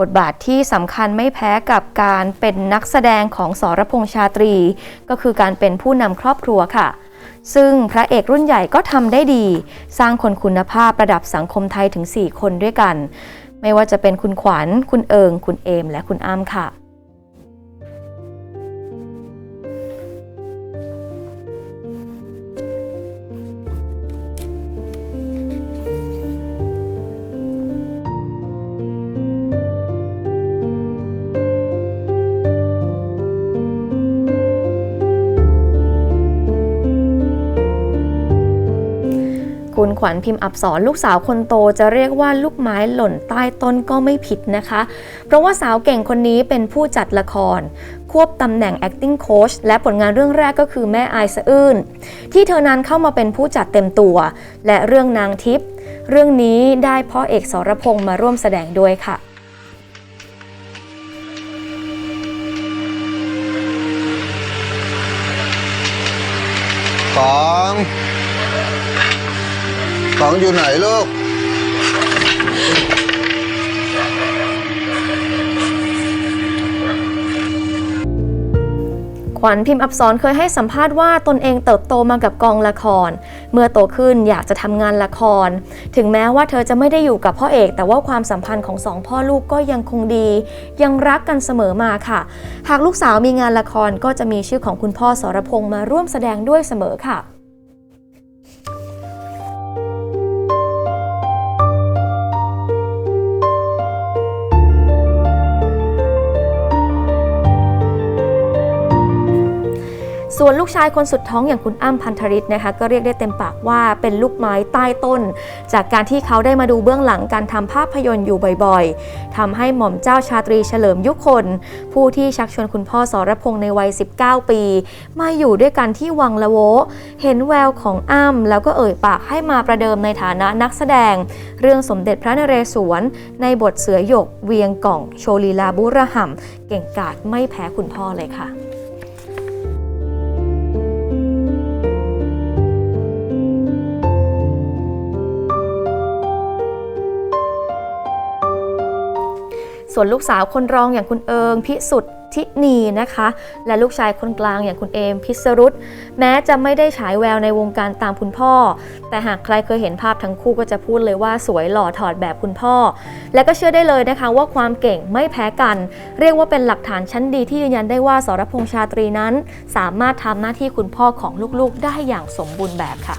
บทบาทที่สำคัญไม่แพ้กับการเป็นนักแสดงของสรพงษ์ชาตรี ก็คือการเป็นผู้นำครอบครัวค่ะ ซึ่งพระเอกรุ่นใหญ่ก็ทำได้ดี สร้างคนคุณภาพระดับสังคมไทยถึง 4 คนด้วยกัน ไม่ว่าจะเป็นคุณขวัญ คุณเอิง คุณเอม และคุณอ้ำค่ะ คุณขวัญพิมพ์อับสอนลูกสาวคนโตจะเรียกว่าลูกไม้หล่นใต้ต้นก็ไม่ผิดนะคะ เพราะว่าสาวเก่งคนนี้เป็นผู้จัดละคร ควบตำแหน่ง acting coach และผลงานเรื่องแรกก็คือแม่อายสะอื้นที่เธอนั้นเข้ามาเป็นผู้จัดเต็มตัว และเรื่องนางทิพย์เรื่องนี้ได้พ่อเอกสรพงษ์มาร่วมแสดงด้วยค่ะสอง สองอยู่ไหนลูก ขวัญพิมพ์อับสอนเคยให้สัมภาษณ์ว่าตนเองเติบโตมากับกองละคร เมื่อโตขึ้นอยากจะทำงานละคร ถึงแม้ว่าเธอจะไม่ได้อยู่กับพ่อเอก แต่ว่าความสัมพันธ์ของสองพ่อลูกก็ยังคงดี ยังรักกันเสมอมาค่ะ หากลูกสาวมีงานละครก็จะมีชื่อของคุณพ่อสรพงษ์มาร่วมแสดงด้วยเสมอค่ะ ส่วนลูกชายคนสุดท้องอย่างคุณอ้ำพันธริศนะคะก็เรียกได้เต็มปากว่าเป็นลูกไม้ใต้ต้น จากการที่เขาได้มาดูเบื้องหลังการทำภาพยนตร์อยู่บ่อยๆทำให้หม่อมเจ้าชาตรีเฉลิมยุคน ผู้ที่ชักชวนคุณพ่อสรพงษ์ในวัย 19 ปี มาอยู่ด้วยกันที่วังละโว เห็นแววของอ้ำแล้วก็เอ่ยปากให้มาประเดิมในฐานะนักแสดง เรื่องสมเด็จพระนเรศวร ในบทเสือหยกเวียงก่องโชลีลาบุระห่ำเก่งกาจไม่แพ้คุณพ่อเลยค่ะ ส่วนลูกสาวคนรองอย่างคุณเอิงพิสุทธิ์ทินีนะคะ และลูกชายคนกลางอย่างคุณเอมพิสรุตแม้จะไม่ได้ฉายแววในวงการตามคุณพ่อ แต่หากใครเคยเห็นภาพทั้งคู่ก็จะพูดเลยว่าสวยหล่อถอดแบบคุณพ่อ และก็เชื่อได้เลยนะคะว่าความเก่งไม่แพ้กัน เรียกว่าเป็นหลักฐานชั้นดีที่ยืนยันได้ว่าสรพงษ์ชาตรีนั้น สามารถทำหน้าที่คุณพ่อของลูกๆ ได้อย่างสมบูรณ์แบบค่ะ